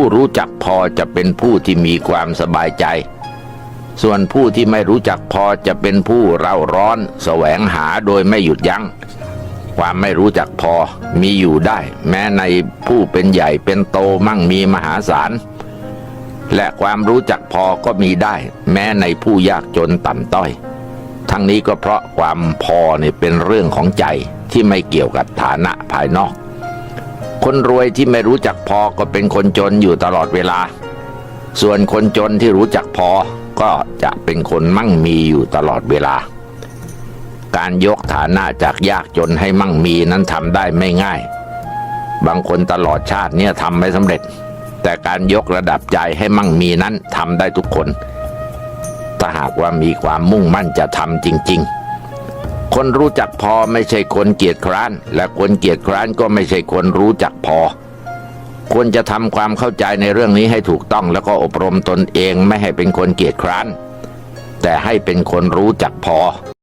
ผู้รู้จักพอจะเป็นผู้ที่มีความสบายใจ ส่วนผู้ที่ไม่รู้จักพอจะเป็นผู้เร่าร้อน แสวงหาโดยไม่หยุดยัง้ง ความไม่รู้จักพอมีอยู่ได้ แม้ในผู้เป็นใหญ่เป็นโตมั่งมีมหาศาล และความรู้จักพอก็มีได้ แม้ในผู้ยากจนต่ำต้อย ทั้งนี้ก็เพราะความพอเนี่ยเป็นเรื่องของใจที่ไม่เกี่ยวกับฐานะภายนอก คนรวยที่ไม่รู้จักพอก็เป็นคนจนอยู่ตลอดเวลา ส่วนคนจนที่รู้จักพอก็จะเป็นคนมั่งมีอยู่ตลอดเวลา การยกฐานะจากยากจนให้มั่งมีนั้นทำได้ไม่ง่าย บางคนตลอดชาติเนี่ยทำไม่สำเร็จ แต่การยกระดับใจให้มั่งมีนั้นทำได้ทุกคน ถ้าหากว่ามีความมุ่งมั่นจะทำจริง ๆ คนรู้จักพอไม่ใช่คนเกียจคร้าน และคนเกียจคร้านก็ไม่ใช่คนรู้จักพอ ควรจะทำความเข้าใจในเรื่องนี้ให้ถูกต้องแล้วก็อบรมตนเองไม่ให้เป็นคนเกียจคร้าน แต่ให้เป็นคนรู้จักพอ